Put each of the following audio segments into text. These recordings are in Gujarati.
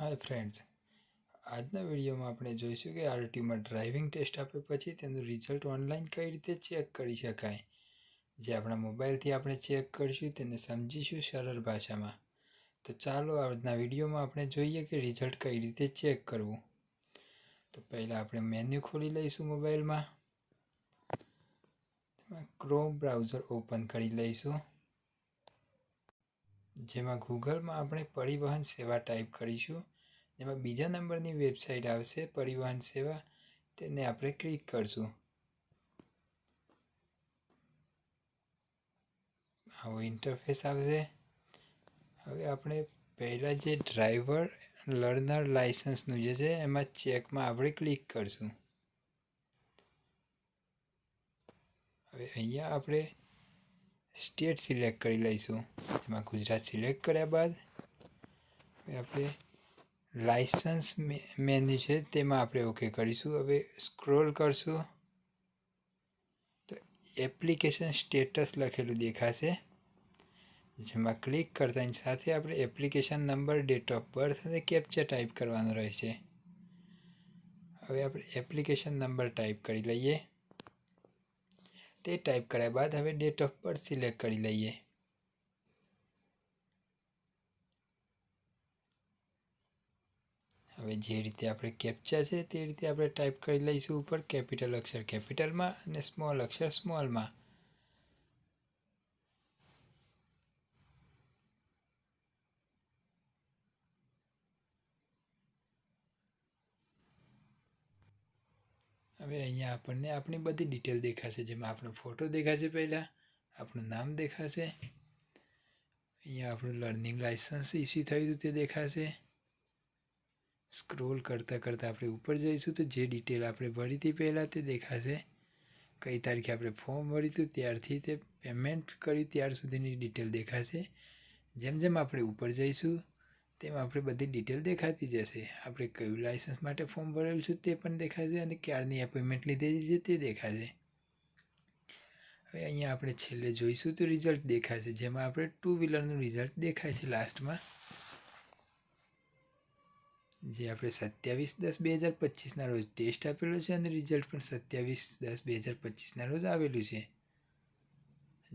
હાય ફ્રેન્ડ્સ આજના વિડીયોમાં આપણે જોઈશું કે આરટીમાં ડ્રાઇવિંગ ટેસ્ટ આપ્યા પછી તેનું રિઝલ્ટ ઓનલાઈન કઈ રીતે ચેક કરી શકાય. જે આપણા મોબાઈલથી આપણે ચેક કરીશું, તેને સમજીશું સરળ ભાષામાં. તો ચાલો આજના વિડીયોમાં આપણે જોઈએ કે રિઝલ્ટ કઈ રીતે ચેક કરવું. તો પહેલાં આપણે મેન્યુ ખોલી લઈશું મોબાઈલમાં. ક્રોમ બ્રાઉઝર ઓપન કરી લઈશું. જેમાં ગૂગલમાં આપણે પરિવહન સેવા ટાઈપ કરીશું, જેમાં બીજા નંબરની વેબસાઇટ આવશે, પરિવહન સેવા, તેને આપણે ક્લિક કરશું. આવો ઇન્ટરફેસ આવશે. હવે આપણે પહેલાં જે ડ્રાઈવર લર્નર લાઇસન્સનું જે છે, એમાં ચેકમાં આપણે ક્લિક કરશું. હવે અહીંયા આપણે સ્ટેટ સિલેક્ટ કરી લઈશું. એમાં ગુજરાત સિલેક્ટ કર્યા બાદ આપણે લાઇસન્સ મેન્યુ છે તેમાં આપણે ઓકે કરીશું. હવે સ્ક્રોલ કરશું. તો એપ્લિકેશન સ્ટેટસ લખેલું દેખાશે. જેમાં ક્લિક કરતાની સાથે આપણે application number date of birth અને કેપ્ચર ટાઈપ કરવાનો રહેશે. હવે આપણે એપ્લિકેશન નંબર ટાઈપ કરી લઈએ. તે ટાઈપ કર્યા બાદ હવે ડેટ ઓફ બર્થ સિલેક્ટ કરી લઈએ. હવે જે રીતે આપણે કેપ્ચા છે તે રીતે આપણે ટાઈપ કરી લઈશું ઉપર કેપિટલ અક્ષર કેપિટલમાં અને સ્મોલ અક્ષર સ્મોલમાં હવે અહીંયા આપણને આપણી બધી ડિટેલ દેખાશે. જેમાં આપણો ફોટો દેખાશે પહેલાં, આપણું નામ દેખાશે. અહીંયા આપણું લર્નિંગ લાઇસન્સ ઇસ્યુ થયું હતું તે દેખાશે. સ્ક્રોલ કરતાં કરતાં આપણે ઉપર જઈશું તો જે ડિટેલ આપણે ભરી હતી પહેલાં તે દેખાશે. કઈ તારીખે આપણે ફોર્મ ભર્યું હતું ત્યારથી તે પેમેન્ટ કર્યું, ત્યાર સુધીની ડિટેલ દેખાશે. જેમ જેમ આપણે ઉપર જઈશું તેમ આપણે બધી ડિટેલ દેખાતી જશે. આપણે કયું લાઇસન્સ માટે ફોર્મ ભરેલું છે તે પણ દેખાશે અને ક્યારની એપોઇન્ટમેન્ટ લીધેલી છે તે દેખાશે. હવે અહીંયા આપણે છેલ્લે જોઈશું તો રિઝલ્ટ દેખાશે, જેમાં આપણે ટુ વ્હીલરનું રિઝલ્ટ દેખાય છે લાસ્ટમાં જે આપણે સત્યાવીસ દસ બે હજાર પચીસના રોજ ટેસ્ટ આપેલો છે અને રિઝલ્ટ પણ સત્યાવીસ દસ બે હજાર પચીસના રોજ આવેલું છે.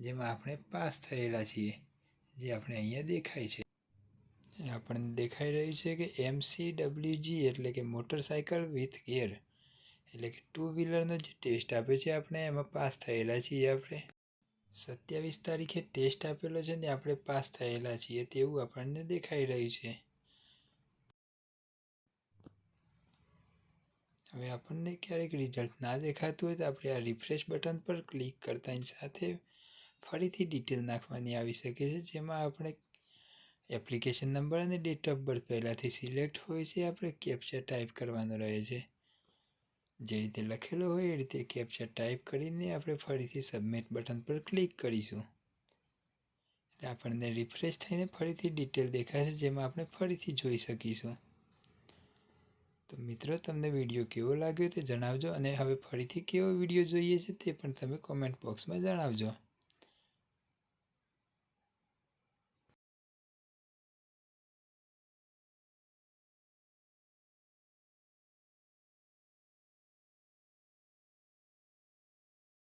જેમાં આપણે પાસ થયેલા છીએ, જે આપણે અહીંયા દેખાય છે. આપણને દેખાઈ રહ્યું છે કે એમસી ડબલ્યુજી એટલે કે મોટરસાયકલ વિથ ગિયર એટલે કે ટુ વ્હીલરનો જે ટેસ્ટ આપ્યો છે આપણે, એમાં પાસ થયેલા છીએ આપણે. સત્યાવીસ તારીખે ટેસ્ટ આપેલો છે ને, આપણે પાસ થયેલા છીએ, તેવું આપણને દેખાઈ રહ્યું છે. હવે આપણને ક્યારેક રિઝલ્ટ ના દેખાતું હોય તો આપણે આ રિફ્રેશ બટન પર ક્લિક કરતાની સાથે ફરીથી ડિટેલ નાખવાની આવી શકે છે, જેમાં આપણે એપ્લિકેશન નંબર અને ડેટ ઓફ બર્થ પહેલાંથી સિલેક્ટ હોય છે, આપણે કેપ્ચર ટાઈપ કરવાનો રહે છે. જે રીતે લખેલો હોય એ રીતે કેપ્ચર ટાઈપ કરીને આપણે ફરીથી સબમિટ બટન પર ક્લિક કરીશું. એટલે આપણને રિફ્રેશ થઈને ફરીથી ડિટેલ દેખાશે, જેમાં આપણે ફરીથી જોઈ શકીશું. તો મિત્રો, તમને વીડિયો કેવો લાગ્યો તે જણાવજો, અને હવે ફરીથી કેવો વીડિયો જોઈએ છે તે પણ તમે કોમેન્ટ બોક્સમાં જણાવજો.